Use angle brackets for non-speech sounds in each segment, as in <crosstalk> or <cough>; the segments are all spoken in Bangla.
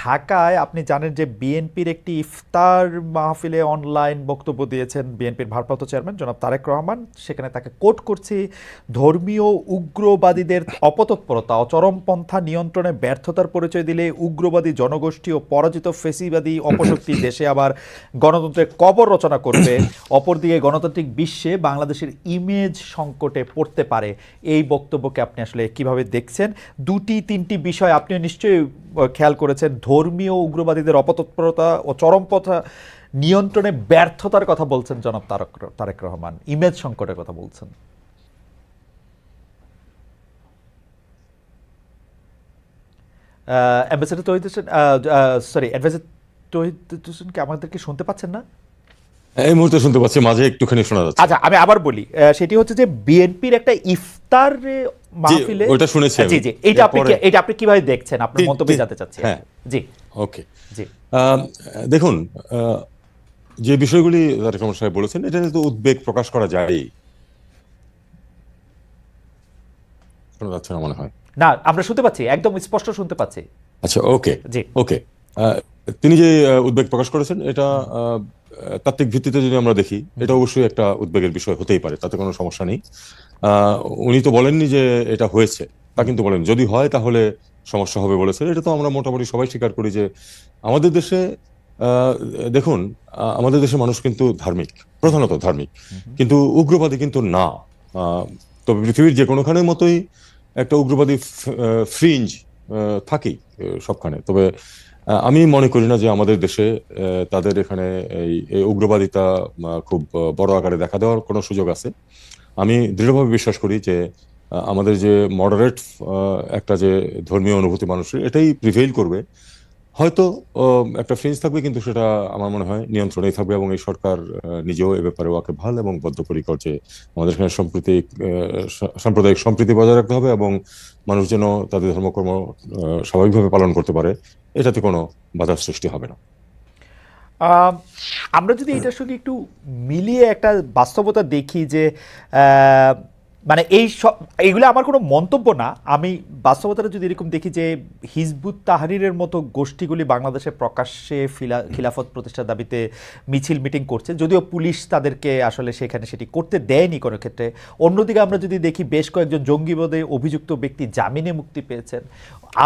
ঢাকায় আপনি জানেন যে বিএনপির একটি ইফতার মাহফিলে অনলাইন বক্তব্য দিয়েছেন বিএনপির ভারপ্রাপ্ত চেয়ারম্যান জনাব তারেক রহমান। সেখানে তাকে কোট করছি ধর্মীয় উগ্রবাদীদের অপতৎপরতা ও চরমপন্থা নিয়ন্ত্রণে ব্যর্থতার পরিচয় দিলে উগ্রবাদী জনগোষ্ঠী ও পরাজিত ফেসিবাদী অপশক্তি <coughs> দেশে আবার গণতন্ত্রের কবর রচনা করবে। অপরদিকে গণতান্ত্রিক বিশ্বে বাংলাদেশের ইমেজ সংকটে পড়তে পারে। এই বক্তব্যকে আপনি আসলে কীভাবে দেখছেন? দুটি তিনটি বিষয় আপনিও নিশ্চয়ই খেয়াল করেছেন। ধর্মীয় উগ্রবাদীদের অপতৎপরতা ও চরমপথা নিয়ন্ত্রণে ব্যর্থতার কথা বলছেন জনাব তারক তারেক রহমান। ইমেজ সংকটের কথা বলছেন। Ambassador Tohid Hossain sorry adviser Tohid হোসেনকে আমাদেরকে শুনতে পাচ্ছেন না? এই মুহূর্তে শুনতে পাচ্ছি মাঝে একটুখানি শোনা যাচ্ছে। আচ্ছা আমি আবার বলি সেটি হচ্ছে যে বিএনপির একটা ইফতার মাহফিলে ওটা শুনেছি জি জি এটা আপনি এটা আপনি কীভাবে দেখছেন? আপনার মন্তব্য জানতে চাচ্ছি হ্যাঁ। জি। ওকে। জি। দেখুন যে বিষয়গুলি তারেক রহমান সাহেব বলেছেন এটা তো উদ্বেগ প্রকাশ করা যায় শোনা যাচ্ছে না মনে হয়। না আমরা শুনতে পাচ্ছি একদম স্পষ্ট শুনতে পাচ্ছি। আচ্ছা ওকে। জি। ওকে। তিনি যে উদ্বেগ প্রকাশ করেছেন এটা তাত্ত্বিক ভিত্তিতে যদি আমরা দেখি এটা অবশ্যই একটা উদ্বেগের বিষয় হতেই পারে তাতে কোনো সমস্যা নেই। উনি তো বলেননি যে এটা হয়েছে তা কিন্তু বলেন যদি হয় তাহলে সমস্যা হবে বলেছেন। এটা তো আমরা মোটামুটি সবাই স্বীকার করি যে আমাদের দেশে দেখুন আমাদের দেশের মানুষ কিন্তু ধার্মিক প্রধানত ধার্মিক কিন্তু উগ্রবাদী কিন্তু না। তবে পৃথিবীর যে কোনোখানের মতোই একটা উগ্রবাদী ফ্রিঞ্জ থাকেই সবখানে। তবে আমি মনে করি না যে আমাদের দেশে তাদের এখানে এই উগ্রবাদিতা খুব বড় আকারে দেখা দেওয়ার কোনো সুযোগ আছে। আমি দৃঢ়ভাবে বিশ্বাস করি যে আমাদের যে মডারেট একটা যে ধর্মীয় অনুভূতি মানুষের, এটাই প্রিভেইল করবে। হয়তো একটা ফ্রেঞ্জ থাকবে কিন্তু সেটা আমার মনে হয় নিয়ন্ত্রণেই থাকবে এবং এই সরকার নিজেও এ ব্যাপারে ওয়াকে ভালো এবং বদ্ধপরিকর যে আমাদের এখানে সম্প্রীতি আহ, সা- সাম্প্রদায়িক সম্প্রীতি বজায় রাখতে হবে এবং মানুষ যেন তাদের ধর্মকর্ম স্বাভাবিকভাবে পালন করতে পারে এটাতে কোনো বাধার সৃষ্টি হবে না। আমরা যদি এটার সঙ্গে একটু মিলিয়ে একটা বাস্তবতা দেখি যে মানে এই সব এইগুলো আমার কোনো মন্তব্য না। আমি বাস্তবতাটা যদি এরকম দেখি যে হিজবুত তাহরিরের মতো গোষ্ঠীগুলি বাংলাদেশে প্রকাশ্যে ফিলা খিলাফত প্রতিষ্ঠার দাবিতে মিছিল মিটিং করছে যদিও পুলিশ তাদেরকে আসলে সেখানে সেটি করতে দেয়নি কোনো ক্ষেত্রে। অন্যদিকে আমরা যদি দেখি বেশ কয়েকজন জঙ্গিবাদে অভিযুক্ত ব্যক্তি জামিনে মুক্তি পেয়েছেন।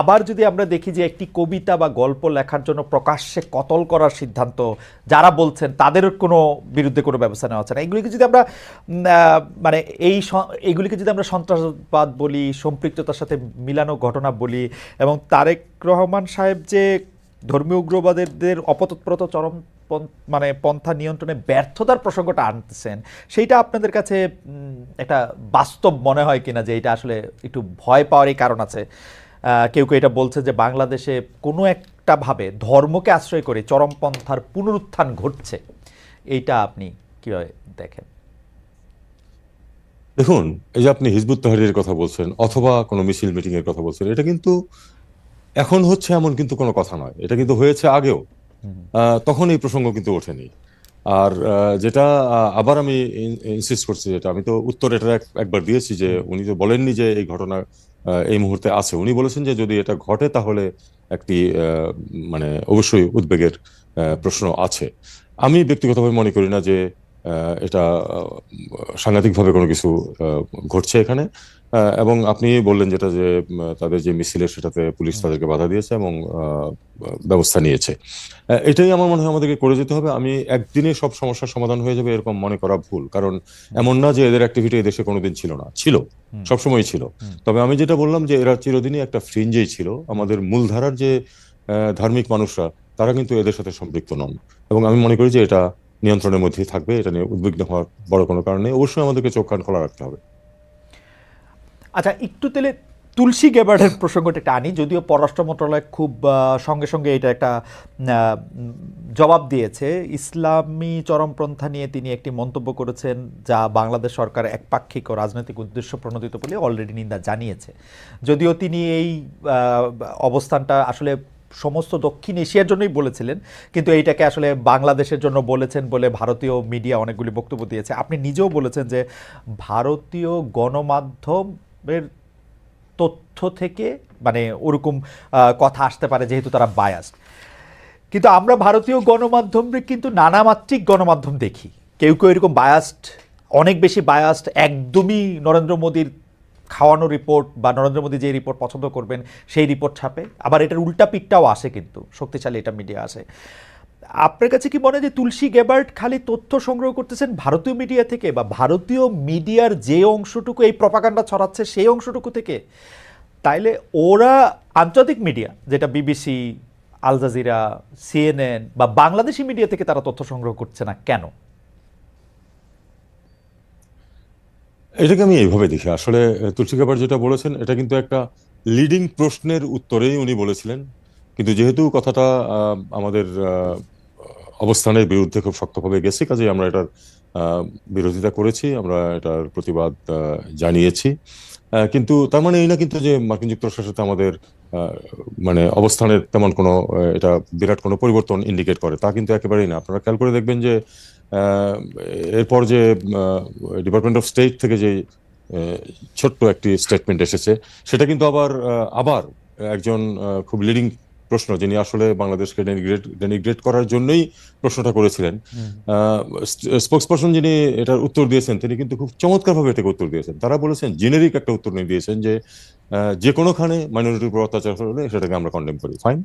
আবার যদি আমরা দেখি যে একটি কবিতা বা গল্প লেখার জন্য প্রকাশ্যে কতল করার সিদ্ধান্ত যারা বলছেন তাদের কোনো বিরুদ্ধে কোনো ব্যবস্থা নেওয়া হচ্ছে না। এগুলিকে যদি আমরা মানে এই এগুলিকে যদি আমরা সন্ত্রাসবাদ বলি, সম্পৃক্ততার সাথে মিলানো ঘটনা বলি, এবং তারেক রহমান সাহেব যে ধর্মীয় উগ্রবাদের অপতৎপরতা চরম মানে পন্থা নিয়ন্ত্রণে ব্যর্থতার প্রসঙ্গটা আনতেছেন, সেইটা আপনাদের কাছে একটা বাস্তব মনে হয় কিনা যে এটা আসলে একটু ভয় পাওয়ারই কারণ আছে? কেউ কেউ এটা বলছে যে বাংলাদেশে কোনো একটা ভাবে ধর্মকে আশ্রয় করে চরমপন্থার পুনরুত্থান ঘটছে। এইটা আপনি কীভাবে দেখেন? দেখুন এই যে আপনি হিজবুত তাহরিরের কথা বলছেন অথবা কোনো মিছিল মিটিং এর কথা বলছেন এটা কিন্তু এখন হচ্ছে এমন কিন্তু কোনো কথা নয়। এটা কিন্তু হয়েছে আগেও। তখন এই প্রসঙ্গ কিন্তু ওঠেনি। আর যেটা আবার আমি ইনসিস্ট করছি যেটা আমি তো উত্তর এটা এক- একবার দিয়েছি যে উনি তো বলেননি যে এই ঘটনা এই মুহূর্তে আছে। উনি বলেছেন যে যদি এটা ঘটে তাহলে একটি মানে অবশ্যই উদ্বেগের প্রশ্ন আছে। আমি ব্যক্তিগতভাবে মনে করি না যে এটা সাংঘাতিকভাবে কোনো কিছু ঘটছে এখানে। এবং আপনি বললেন যেটা যে তাদের যে মিছিলে সেটাতে পুলিশ তাদেরকে বাধা দিয়েছে এবং ব্যবস্থা নিয়েছে। এটাই আমার মনে হয় আমাদেরকে করে যেতে হবে। আমি একদিনে সব সমস্যার সমাধান হয়ে যাবে এরকম মনে করা ভুল। কারণ এমন না যে এদের অ্যাক্টিভিটি এই দেশে কোনোদিন ছিল না। ছিল। সবসময় ছিল। তবে আমি যেটা বললাম যে এরা চিরদিনই একটা ফ্রিঞ্জেই ছিল। আমাদের মূলধারার যে ধার্মিক মানুষরা তারা কিন্তু এদের সাথে সম্পৃক্ত নন। এবং আমি মনে করি যে এটা নিয়ন্ত্রণের মধ্যেই থাকবে, এটা নিয়ে উদ্বিগ্ন হওয়ার বড় কোনো কারণ অবশ্যই আমাদেরকে চোখ কান খোলা রাখতে হবে। আচ্ছা একটু তাহলে তুলসী গেবার্ডের প্রসঙ্গটা একটা আনি, যদিও পররাষ্ট্র মন্ত্রণালয় খুব সঙ্গে সঙ্গে এটা একটা জবাব দিয়েছে। ইসলামী চরমপন্থা নিয়ে তিনি একটি মন্তব্য করেছেন, যা বাংলাদেশ সরকার একপাক্ষিক ও রাজনৈতিক উদ্দেশ্য প্রণোদিত বলে অলরেডি নিন্দা জানিয়েছে। যদিও তিনি এই অবস্থানটা আসলে সমস্ত দক্ষিণ এশিয়ার জন্যই বলেছিলেন, কিন্তু এইটাকে আসলে বাংলাদেশের জন্য বলেছেন বলে ভারতীয় মিডিয়া অনেকগুলি বক্তব্য দিয়েছে। আপনি নিজেও বলেছেন যে ভারতীয় গণমাধ্যমের তথ্য থেকে মানে ওরকম কথা আসতে পারে যেহেতু তারা বায়াসড কিন্তু আমরা ভারতীয় গণমাধ্যমে কিন্তু নানামাত্রিক গণমাধ্যম দেখি। কেউ কেউ এরকম বায়াসড অনেক বেশি বায়াসড একদমই নরেন্দ্র মোদীর খাওয়ানো রিপোর্ট বা নরেন্দ্র মোদী যে রিপোর্ট পছন্দ করবেন, সেই রিপোর্ট ছাপে। আবার এটার উল্টা পিকটাও আসে কিন্তু, শক্তিশালী এটা মিডিয়া আসে। আপনার কাছে কি মনে যে তুলসী গেবার্ট খালি তথ্য সংগ্রহ করতেছেন ভারতীয় মিডিয়া থেকে বা ভারতীয় মিডিয়ার যে অংশটুকু এই প্রপাগান্ডা ছড়াচ্ছে সেই অংশটুকু থেকে? তাইলে ওরা আন্তর্জাতিক মিডিয়া যেটা বিবিসি আল জাজিরা সিএনএন বা বাংলাদেশি মিডিয়া থেকে তারা তথ্য সংগ্রহ করছে না কেন? এটাকে আমি এইভাবে দেখি। আসলে তুলসী গাবার যেটা বলেছেন, এটা কিন্তু একটা লিডিং প্রশ্নের উত্তরেই উনি বলেছিলেন। কিন্তু যেহেতু কথাটা আমাদের অবস্থানের বিরুদ্ধে খুব শক্তভাবে গেছে কাজে আমরা এটার বিরোধিতা করেছি, আমরা এটার প্রতিবাদ জানিয়েছি। কিন্তু তার মানে এই না কিন্তু যে মার্কিন যুক্তরাষ্ট্রের সাথে আমাদের মানে অবস্থানের তেমন কোনো এটা বিরাট কোনো পরিবর্তন ইন্ডিকেট করে, তা কিন্তু একেবারেই না। আপনারা খেয়াল করে দেখবেন যে এরপর যে ডিপার্টমেন্ট অফ স্টেট থেকে যে ছোট্ট একটি স্টেটমেন্ট এসেছে সেটা কিন্তু আবার আবার একজন খুব লিডিং প্রশ্ন যিনি আসলে বাংলাদেশকে ডেনিগ্রেট ডেনিগ্রেট করার জন্যই প্রশ্নটা করেছিলেন। স্পোক্স পারসন যিনি এটার উত্তর দিয়েছেন তিনি কিন্তু খুব চমৎকারভাবে এটাকে উত্তর দিয়েছেন। তারা বলেছেন জেনেরিক একটা উত্তর নিয়ে দিয়েছেন যে যে কোনোখানে মাইনরিটির উপর অত্যাচার হলে সেটাকে আমরা কন্ডেম করি। ফাইন